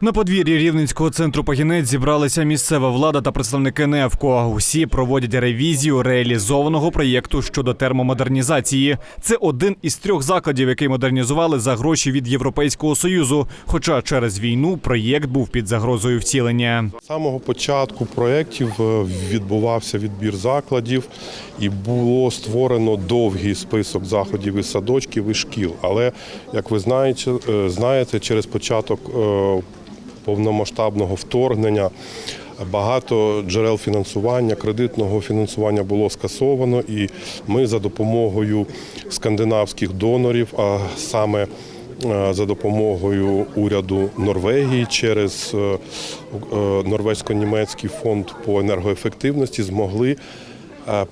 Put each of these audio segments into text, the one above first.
На подвір'ї Рівненського центру Пагінець зібралися місцева влада та представники НЕВКО. Усі проводять ревізію реалізованого проєкту щодо термомодернізації. Це один із трьох закладів, який модернізували за гроші від Європейського союзу. Хоча через війну проєкт був під загрозою втілення. З самого початку проєктів е, відбувався відбір закладів і було створено довгий список заходів і садочків і шкіл. Але, як ви знаєте, е, знаєте через початок е, повномасштабного вторгнення багато джерел фінансування, кредитного фінансування було скасовано, і ми за допомогою скандинавських донорів, а саме е, за допомогою уряду Норвегії через е, е, норвезько-німецький фонд по енергоефективності змогли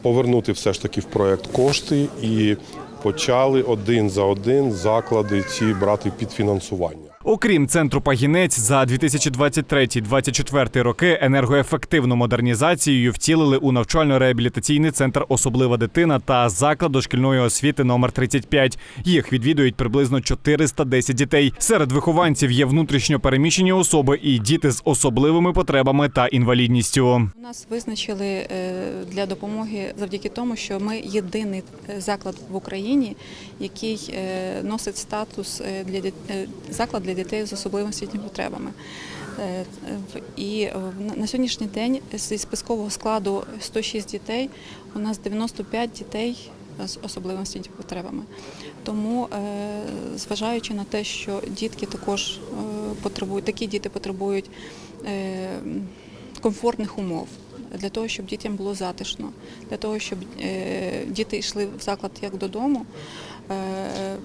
повернути все ж таки в проект кошти і почали один за один заклади ці брати під фінансування. Окрім центру Пагінець, за 2023-2024 роки енергоефективну модернізацією втілили у навчально-реабілітаційний центр Особлива дитина та заклад дошкільної освіти номер 35. Їх відвідують приблизно 410 дітей. Серед вихованців є внутрішньо переміщені особи і діти з особливими потребами та інвалідністю. Нас визначили е, для допомоги завдяки тому, що ми єдиний е, заклад в Україні, який е, носить статус для е, заклад для дітей з особливими освітніми потребами. Е, І е, на сьогоднішній день зі спискового складу 106 дітей у нас 95 дітей з особливими освітніми потребами. Тому, е, зважаючи на те, що дітки також потребують, такі діти потребують комфортних умов. Для того, щоб дітям було затишно, для того, щоб е, діти йшли в заклад як додому, е,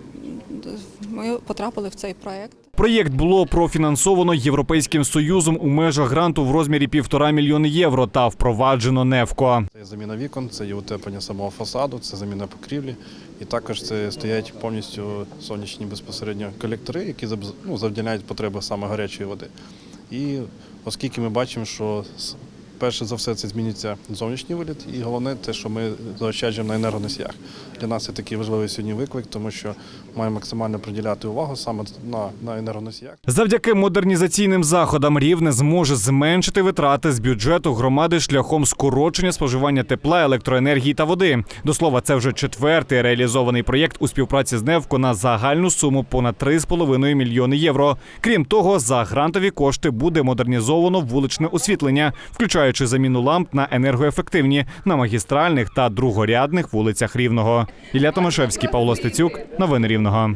ми потрапили в цей проект. Проєкт було профінансовано Європейським союзом у межах гранту в розмірі півтора мільйони євро та впроваджено НЕВКО. Це заміна вікон, це є утеплення самого фасаду, це заміна покрівлі. І також це стоять повністю сонячні безпосередньо колектори, які ну, завдяляють потреби саме гарячої води. І оскільки ми бачимо, що перше за все це зміниться зовнішній вигляд, і головне те, що ми заощаджуємо на енергоносіях. Для нас це такий важливий сьогодні виклик, тому що маємо максимально приділяти увагу саме на, на енергоносіях. Завдяки модернізаційним заходам рівне зможе зменшити витрати з бюджету громади шляхом скорочення споживання тепла, електроенергії та води. До слова, це вже четвертий реалізований проєкт у співпраці з Невко на загальну суму понад 3,5 мільйони євро. Крім того, за грантові кошти буде модернізовано вуличне освітлення, включаючи заміну ламп на енергоефективні на магістральних та другорядних вулицях Рівного. Ілля Томашевський, Павло Стецюк, новини Рівного.